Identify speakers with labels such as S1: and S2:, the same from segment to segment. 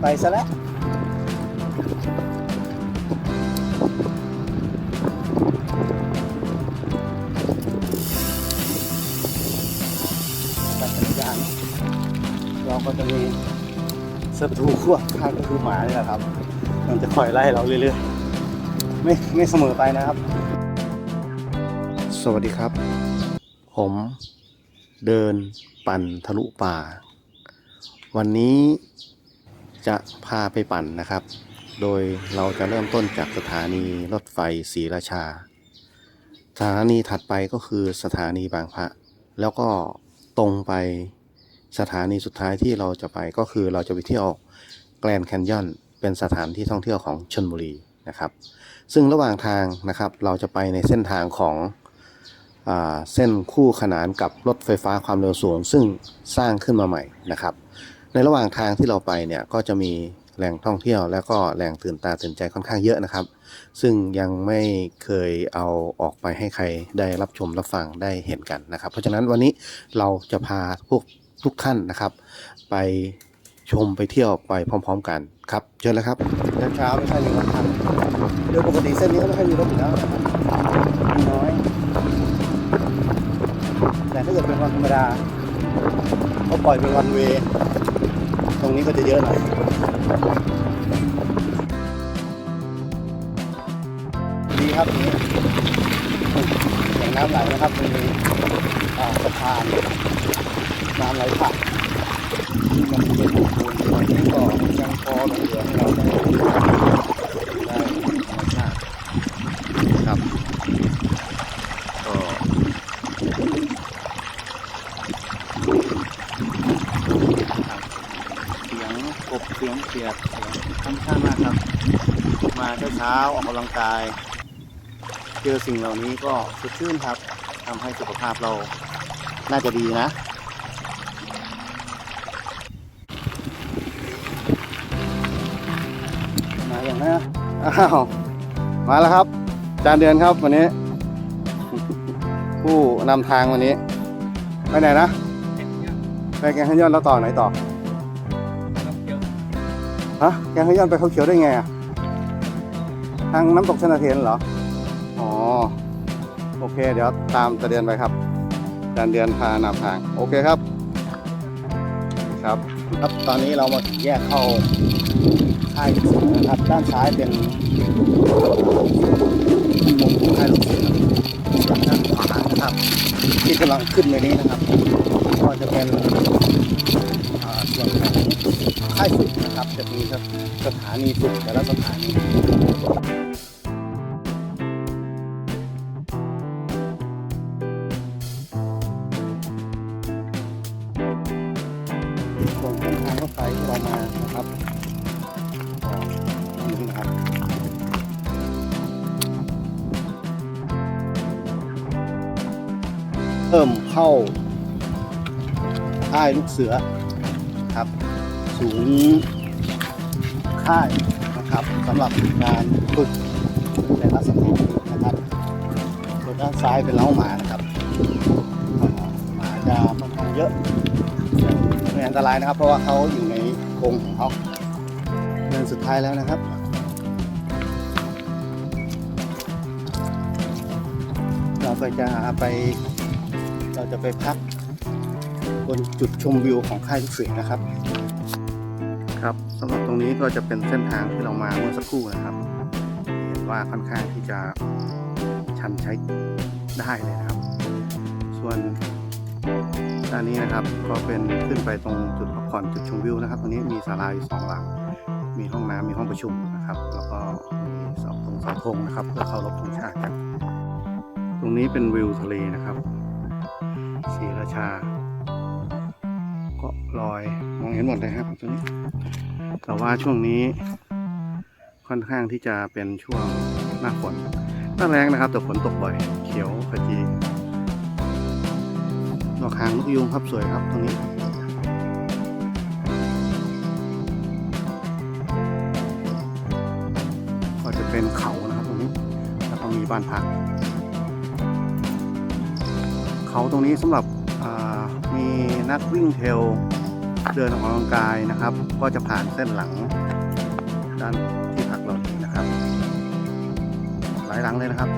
S1: ไปซะแล้วปั่นจัยานเราก็จะมีศัตรูขั้วข้างก็คือหมาเนี่แหละครับ มันจะคอยไล่เราเรื่อยๆ ไม่ไม่เสมอไปนะครับ สวัสดีครับ ผมเดินปั่นทะลุป่า วันนี้ จะพาไปปั่นนะครับ โดยเราจะเริ่มต้นจากสถานีรถไฟศรีราชา สถานีถัดไปก็คือสถานีบางพระ แล้วก็ตรงไปสถานีสุดท้ายที่เราจะไปก็คือเราจะไปเที่ยวแกรนด์แคนยอนเป็นสถานที่ท่องเที่ยวของชลบุรีนะครับ ซึ่งระหว่างทางนะครับเราจะไปในเส้นทางของอเส้นคู่ขนานกับรถไฟฟ้าความเร็วสูง ซึ่งสร้างขึ้นมาใหม่นะครับ ในระหว่างทางที่เราไปเนี่ยก็จะมีแหล่งท่องเที่ยว แล้วก็แหล่งตื่นตาตื่นใจค่อนข้างเยอะนะครับ ซึ่งยังไม่เคยเอาออกไปให้ใครได้รับชมรับฟังได้เห็นกันนะครับ เพราะฉะนั้นวันนี้เราจะพาพวกทุกท่านนะครับ ไปชมไปเที่ยวไปพร้อม ๆ กันครับเชิญเลยครับเช้าไม่ค่อยมีรถทันโดยปกติเส้นนี้ก็ไม่ค่อยมีรถอยู่แล้วนะครับน้อย แต่ถ้าเกิดเป็นวันธรรมดา เขาปล่อยเป็นวันเวตรงนี้ก็จะเยอะหน่อยดีครับนี้อย่างน้ำไหลนะครับตรงนี้อ่าสะพานน้ำไหลผ่านที่มันเป็นปูนตรงนี้ก็ยังพอหลงเหลือให้เราได้ธรรมชาติครับก็ เสียงกบเสียงเขียดเสียงธรรมาติมากครับ มาเช้าๆออกกำลังกาย เจอสิ่งเหล่านี้ก็สดชื่นครับทำให้สุขภาพเราน่าจะดีนะมาอย่างนะอ้าวมาแล้วครับจานเดือนครับวันนี้ ผู้นำทางวันนี้ไปไหนนะไปแกงขย้อนแล้วต่อไหนต่อ ฮะแกงขย้อนไปเขาเขียวได้ไงอะทางน้ำตกชนาเทนเหรอ อ๋อ โอเค เดี๋ยวตามจะเดือนไปครับจานเดือนพานำทาง โอเคครับ ครับ ครับ ตอนนี้เรามาแยกเข้าค่ายลูกเสือนะครับ ด้านซ้ายเป็นมุมของค่ายลูกเสือส่วนด้านขวานะครับ ที่กำลังขึ้นไปนี้นะครับ ก็จะเป็น ส่วนของค่ายฝึกนะครับ จะมีสถานีฝึกแต่ละสถานีส่วนเส้นทางรถไฟเรามานะครับนี่นะครับเริ่มเข้าค่ายลูกเสือ ศูนย์ค่ายนะครับสำหรับการฝึกแต่ละสถานนะครับส่วนด้านซ้ายเป็นเล้าหมานะครับหมาจะค่อนข้างเยอะไม่อันตรายนะครับ เพราะว่าเขาอยู่ในกรงของเขาเดินสุดท้ายแล้วนะครับเราก็จะไปเราจะไปพักบนจุดชมวิวของค่ายลูกเสือนะครับ ครับสำหรับตรงนี้ก็จะเป็นเส้นทางที่เรามาเมื่อสักครู่นะครับเห็นว่าค่อนข้างที่จะชันใช้ได้เลยนะครับ ส่วนด้านนี้นะครับก็เป็นขึ้นไปตรงจุดพักผ่อนจุดชมวิวนะครับตรงนี้มีศาลาอยู่สองหลัง มีห้องน้ำมีห้องประชุมนะครับ แล้วก็มีเสาตรงเสาธงนะครับเพื่อเคารพธงชาติกันตรงนี้เป็นวิวทะเลนะครับศรีราชาก็ลอย มองเห็นหมดเลยครับตรงนี้ แต่ว่าช่วงนี้ค่อนข้างที่จะเป็นช่วงหน้าฝนหน้าแรงนะครับ แต่ฝนตกบ่อย เขียวขจีดอกหางนกยูงครับสวยครับตรงนี้ก็จะเป็นเขานะครับตรงนี้ แล้วก็มีบ้านพัก เขาตรงนี้สำหรับอ่ามีนักวิ่งเทรล เดินออกกำลังกายนะครับ ก็จะผ่านเส้นหลังด้านที่พักเรานี้นะครับ หลายหลังเลยนะครับ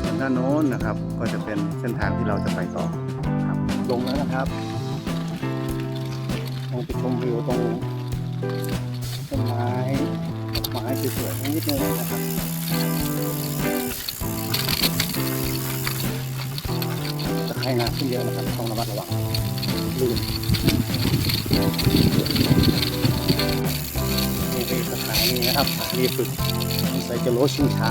S1: ส่วนด้านโน้นนะครับ ก็จะเป็นเส้นทางที่เราจะไปต่อครับลงแล้วนะครับลงไปชมวิวตรงต้นไม้ไม้สวยๆตรงนิดนึงนะครับจะให้น้ำขึ้นเยอะนะครับต้องระมัดระวัง ลื่นนี่เป็นสถานีนะครับสถานีฝึกใส่จะโลชิงช้า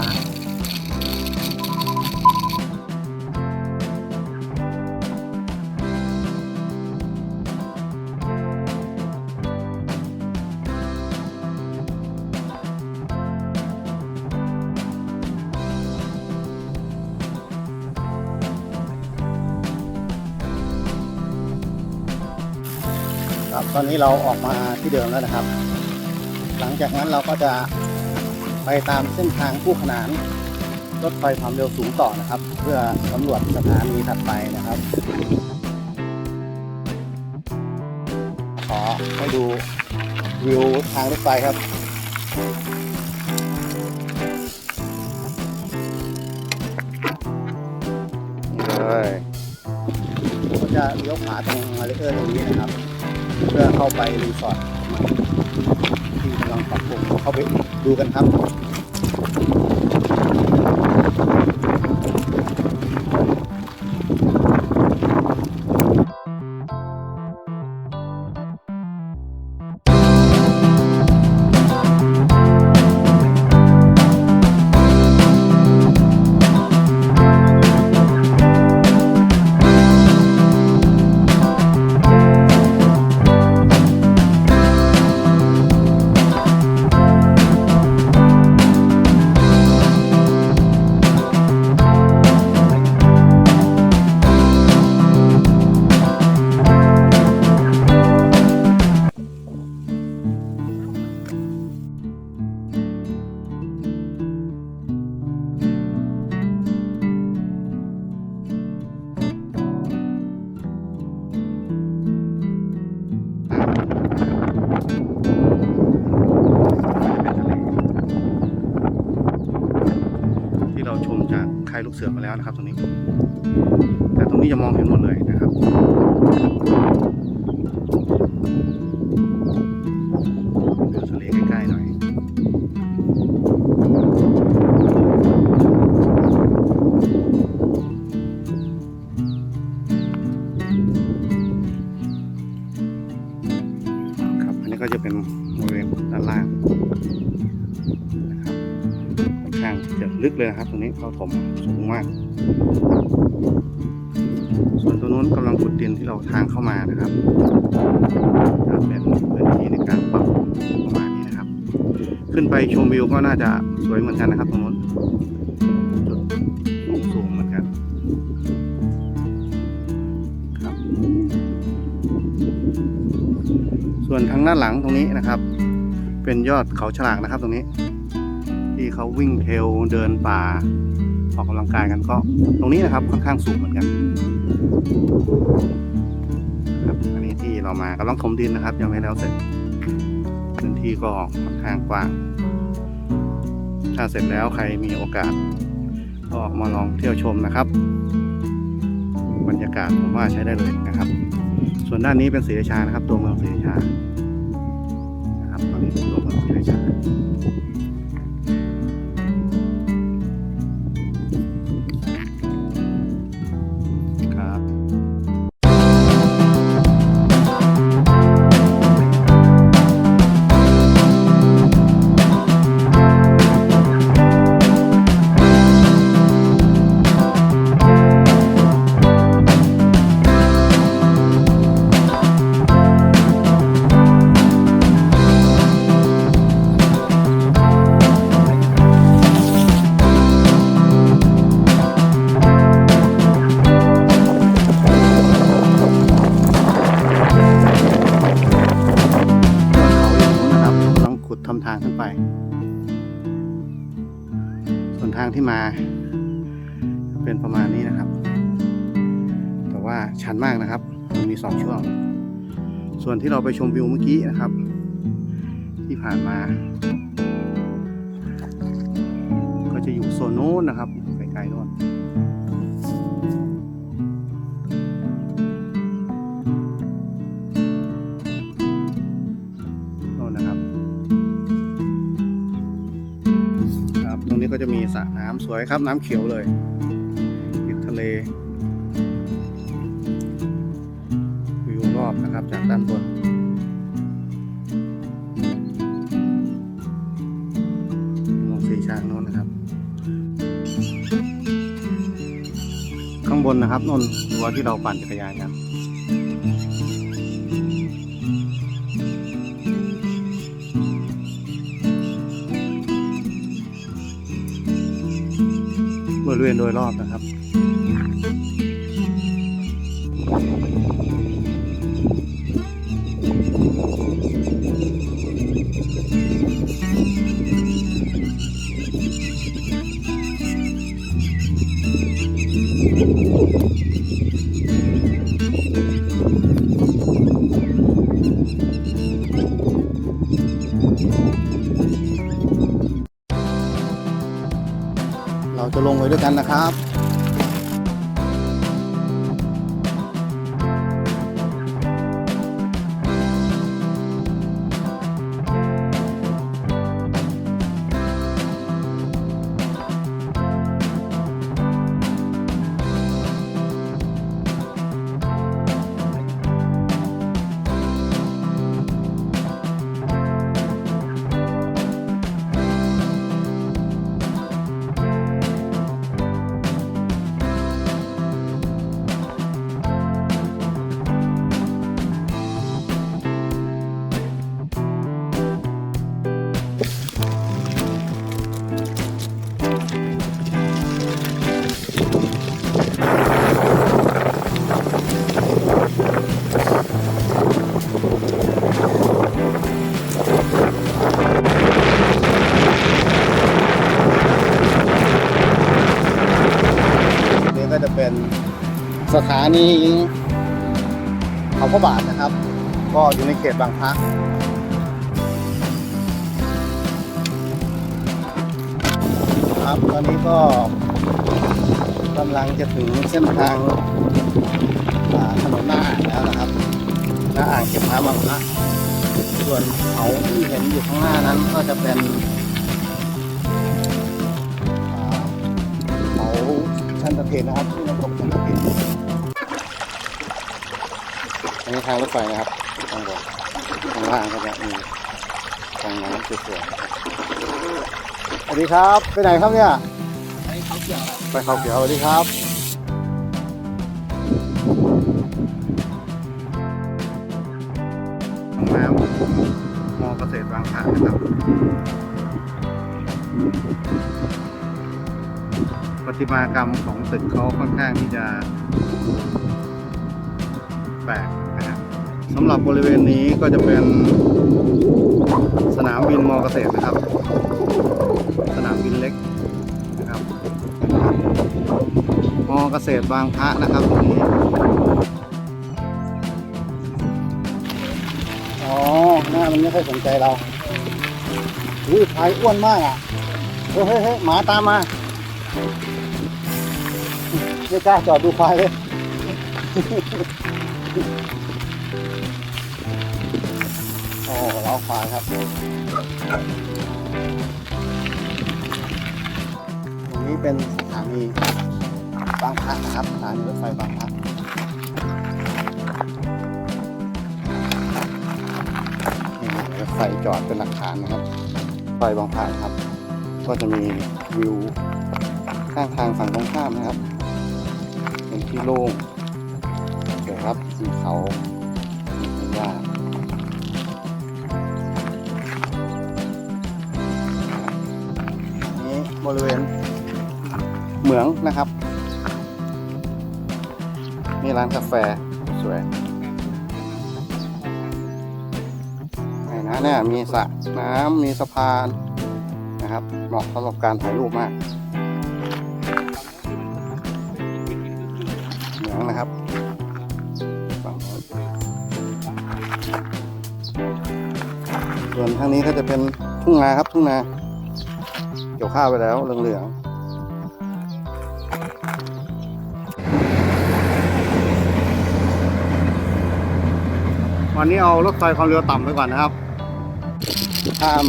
S1: ตอนนี้เราออกมาที่เดิมแล้วนะครับ หลังจากนั้นเราก็จะไปตามเส้นทางคู่ขนานรถไฟความเร็วสูงต่อนะครับ เพื่อสำรวจสถานีถัดไปนะครับ ขอให้ดูวิวทางรถไฟครับนี่เลยก็จะเลี้ยวขวาตรงมาเลเออร์ตรงนี้นะครับ เพื่อเข้าไปรีสอร์ทที่กำลังปรับปรุงเข้าไปดูกันครับ แล้วนะครับ ตรงนี้ แต่ตรงนี้จะมองเห็นหมดเลยนะครับดูทะเลใกล้ๆหน่อยครับอันนี้ก็จะเป็นบริเวณด้านล่างนะครับค่อนข้างจะลึกเลยนะครับ ตรงนี้เขาถม เราทางเข้ามานะครับจะเป็นพื้นที่ในการปรับประมาณนี้นะครับ ขึ้นไปชมวิวก็น่าจะสวยเหมือนกันนะครับตรงนู้นจุดสูงสูงเหมือนกันครับ ส่วนทางด้านหลังตรงนี้นะครับ เป็นยอดเขาฉลากนะครับตรงนี้ ที่เขาวิ่งเทลเดินป่าออกกำลังกายกันก็ ตรงนี้นะครับค่อนข้างสูงเหมือนกัน ครับ อันนี้ที่เรามากำลังถมดินนะครับ ยังไม่แล้วเสร็จพื้นที่ก็ค่อนข้างกว้าง ถ้าเสร็จแล้วใครมีโอกาส ก็มาลองเที่ยวชมนะครับ บรรยากาศผมว่าใช้ได้เลยนะครับ ส่วนด้านนี้เป็นศรีราชานะครับ ตัวเมืองศรีราชานะครับตอนนี้เป็นตัวเมืองศรีราชา ส่วนที่เราไปชมวิวเมื่อกี้นะครับ ที่ผ่านมา ก็จะอยู่โซนโน้นนะครับไกลๆโน้นโน่นนะครับ ครับ ตรงนี้ก็จะมีสระน้ำสวยครับน้ำเขียวเลยติดทะเล นะครับ จากด้านบน มองสีช้างโน้นนะครับ ข้างบนนะครับนนตัวที่เราปั่นจักรยานกันบริเวณโดยรอบนะครับ ด้วยกันนะครับ นีเขาพระบาทนะครับ ก็อยู่ในเขตบางพระครับตอนนี้ก็กำลังจะถึงเส้นทางถนนหน้าอ่างแล้วนะครับหน้าอ่างเก็บน้ำบางพระส่วนเขาที่เห็นอยู่ข้างหน้านั้นก็จะเป็นเขาชันตะเทนนะครับที่น้ำตกชันตะเทน อันนี้ทางรถไฟนะครับทางบนข้างล่างก็จะมีทางน้ำสวยๆสวัสดีครับ ไปไหนครับเนี่ย
S2: ไปเขาเกี่ยว
S1: ไปเขาเขียวสวัสดีครับห้องน้ำมอเกษตรบางพระนะครับประติมากรรมของตึกเขาค่อนข้างที่จะแปลก สำหรับบริเวณนี้ก็จะเป็นสนามบินมอเกษตรนะครับ สนามบินเล็กนะครับมอเกษตรบางพระนะครับตรงนี้อ๋อหน้ามันไม่ค่อยสนใจเราอุ้ยพายอ้วนมากอะเฮ้ยเฮ้ยเฮ้ยหมาตามมาไม่กล้าจอดดูควายเลย ออควาครับตรงนี้เป็นสถานีบางพระนะครับสถานีรถไฟบางพระนี่รถไฟจอดเป็นหลักฐานนะครับไฟบางพระครับ ก็จะมีวิวข้างทางฝั่งตรงข้ามนะครับ เป็นที่โล่งเดี๋ยวครับมีเขา บริเวณเหมืองนะครับมีร้านกาแฟสวยนี่นะเนี่ยมีสระน้ำมีสะพานนะครับเหมาะสำหรับการถ่ายรูปมากเหมืองนะครับส่วนทางนี้ก็จะเป็นทุ่งนาครับทุ่งนา เกี่ยวข้าวไปแล้วเหลืองๆวันนี้เอารถไฟความเร็วต่ำไปก่อนนะครับข้าม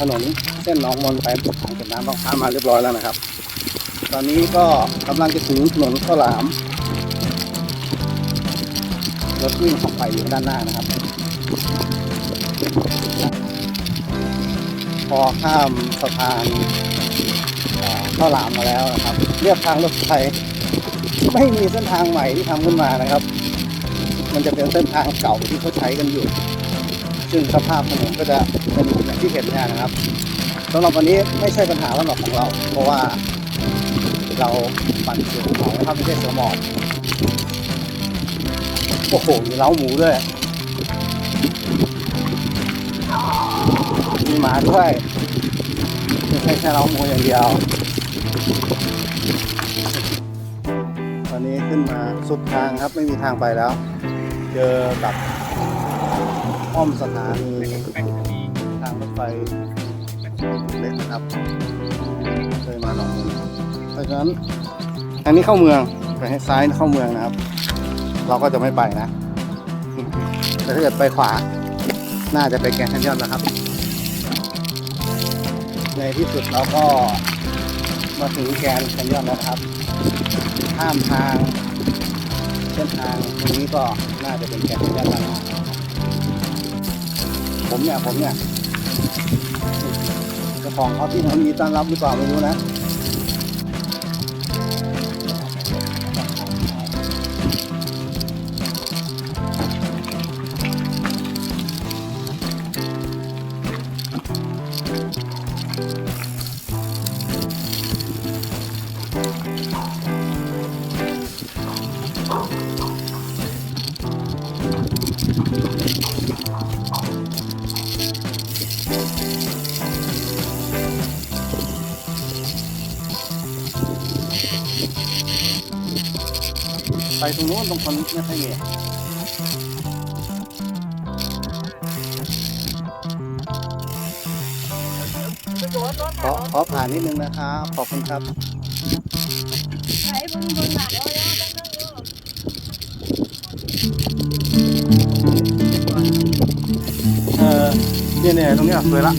S1: ถนนเส้นหนองมนไปของเก็บน้ำบางพร้ามาเรียบร้อยแล้วนะครับ ตอนนี้ก็กำลังจะถึงถนนข้าวหลามรถวิ่งของไปอยู่ด้านหน้านะครับ อข้ามสะพานข้าวหลามมาแล้วนะครับเรียบทางรถไฟไม่มีเส้นทางใหม่ที่ทำขึ้นมานะครับ มันจะเป็นเส้นทางเก่าที่เขาใช้กันอยู่ ซึ่งสภาพถนนก็จะเป็นอย่างที่เห็นเนี่ยนะครับสำหรับวันนี้ไม่ใช่ปัญหาสำหรับของเรา เพราะว่าเราปั่นเสือภูเขานะครับไม่ใช่เสือหมอบโอ้โหมีเล้าหมูด้วย มีหมาด้วยไม่ใช่แค่เล้าหมูอย่างเดียว ตอนนี้ขึ้นมาสุดทางครับไม่มีทางไปแล้ว เจอกับอ้อมสถานีทางรถไฟเล็กนะครับเคยมาหนองมนเพราะฉะนั้นทางนี้เข้าเมืองไปให้ซ้ายเข้าเมืองนะครับ เราก็จะไม่ไปนะแต่ถ้าเกิดไปขวา น่าจะไปแกงแคนยอนนะครับ ในที่สุดเราก็มาถึงแกนแคนยอนแล้วครับ ข้ามทางเส้นทางตรงนี้ก็น่าจะเป็นแกนแคนยอนแล้วนะครับผมเนี่ยผมเนี่ยเจ้าของเขาที่มันมีต้อนรับหรือเปล่าไม่รู้นะ ไปตรงโน้นตรงคนไม่ค่อยมีขอขอผ่านนิดนึงนะครับขอบคุณครับ
S2: ไหนมึงมึงหนักเอาแล้วตั้งนั่ง
S1: เออเนี่ยเนี่ยตรงเนี้ยสวยละ